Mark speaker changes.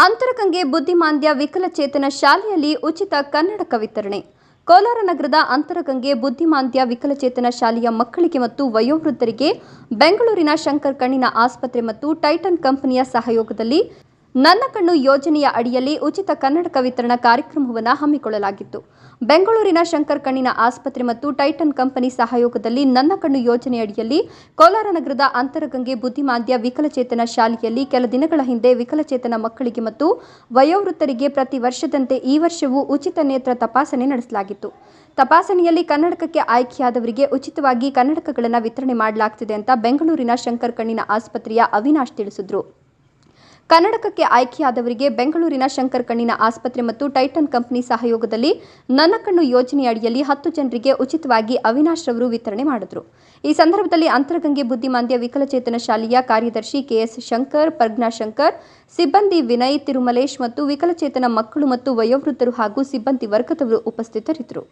Speaker 1: ಅಂತರಗಂಗೆ ಬುದ್ಧಿಮಾಂದ್ಯ ವಿಕಲಚೇತನ ಶಾಲೆಯಲ್ಲಿ ಉಚಿತ ಕನ್ನಡಕ ವಿತರಣೆ ಕೋಲಾರ ನಗರದ ಅಂತರಗಂಗೆ ಬುದ್ಧಿಮಾಂದ್ಯ ವಿಕಲಚೇತನ ಶಾಲೆಯ ಮಕ್ಕಳಿಗೆ ಮತ್ತು ವಯೋವೃದ್ಧರಿಗೆ ಬೆಂಗಳೂರಿನ ಶಂಕರ್ ಕಣ್ಣಿನ ಆಸ್ಪತ್ರೆ ಮತ್ತು ಟೈಟನ್ ಕಂಪನಿಯ ಸಹಯೋಗದಲ್ಲಿ ನನ್ನ ಕಣ್ಣು ಯೋಜನೆಯ ಅಡಿಯಲ್ಲಿ ಉಚಿತ ಕನ್ನಡಕ ವಿತರಣಾ ಕಾರ್ಯಕ್ರಮವನ್ನು ಹಮ್ಮಿಕೊಳ್ಳಲಾಗಿತ್ತು. ಬೆಂಗಳೂರಿನ ಶಂಕರ್ ಕಣ್ಣಿನ ಆಸ್ಪತ್ರೆ ಮತ್ತು ಟೈಟನ್ ಕಂಪನಿ ಸಹಯೋಗದಲ್ಲಿ ನನ್ನ ಕಣ್ಣು ಯೋಜನೆ ಅಡಿಯಲ್ಲಿ ಕೋಲಾರ ನಗರದ ಅಂತರಗಂಗೆ ಬುದ್ಧಿಮಾಂದ್ಯ ವಿಕಲಚೇತನ ಶಾಲೆಯಲ್ಲಿ ಕೆಲ ದಿನಗಳ ಹಿಂದೆ ವಿಕಲಚೇತನ ಮಕ್ಕಳಿಗೆ ಮತ್ತು ವಯೋವೃತ್ತರಿಗೆ ಪ್ರತಿ ವರ್ಷದಂತೆ ಈ ವರ್ಷವೂ ಉಚಿತ ನೇತ್ರ ತಪಾಸಣೆ ನಡೆಸಲಾಗಿತ್ತು. ತಪಾಸಣೆಯಲ್ಲಿ ಕನ್ನಡಕಕ್ಕೆ ಆಯ್ಕೆಯಾದವರಿಗೆ ಉಚಿತವಾಗಿ ಕನ್ನಡಕಗಳನ್ನು ವಿತರಣೆ ಮಾಡಲಾಗುತ್ತಿದೆ ಅಂತ ಬೆಂಗಳೂರಿನ ಶಂಕರ್ ಕಣ್ಣಿನ ಆಸ್ಪತ್ರೆಯ ಅವಿನಾಶ್ ತಿಳಿಸಿದ್ರು. ಕನ್ನಡಕಕ್ಕೆ ಆಯ್ಕೆಯಾದವರಿಗೆ ಬೆಂಗಳೂರಿನ ಶಂಕರ್ ಕಣ್ಣಿನ ಆಸ್ಪತ್ರೆ ಮತ್ತು ಟೈಟನ್ ಕಂಪನಿ ಸಹಯೋಗದಲ್ಲಿ ನನ್ನ ಕಣ್ಣು ಯೋಜನೆಯಡಿಯಲ್ಲಿ ಹತ್ತು ಜನರಿಗೆ ಉಚಿತವಾಗಿ ಅವಿನಾಶ್ ರವರು ವಿತರಣೆ ಮಾಡಿದರು. ಈ ಸಂದರ್ಭದಲ್ಲಿ ಅಂತರಗಂಗೆ ಬುದ್ಧಿಮಾಂದ್ಯ ವಿಕಲಚೇತನ ಶಾಲೆಯ ಕಾರ್ಯದರ್ಶಿ ಕೆಎಸ್ ಶಂಕರ್, ಪ್ರಜ್ಞಾ ಶಂಕರ್, ಸಿಬ್ಬಂದಿ ವಿನಯ್ ತಿರುಮಲೇಶ್ ಮತ್ತು ವಿಕಲಚೇತನ ಮಕ್ಕಳು ಮತ್ತು ವಯೋವೃದ್ಧರು ಹಾಗೂ ಸಿಬ್ಬಂದಿ ವರ್ಗದವರು ಉಪಸ್ಥಿತರಿದ್ದರು.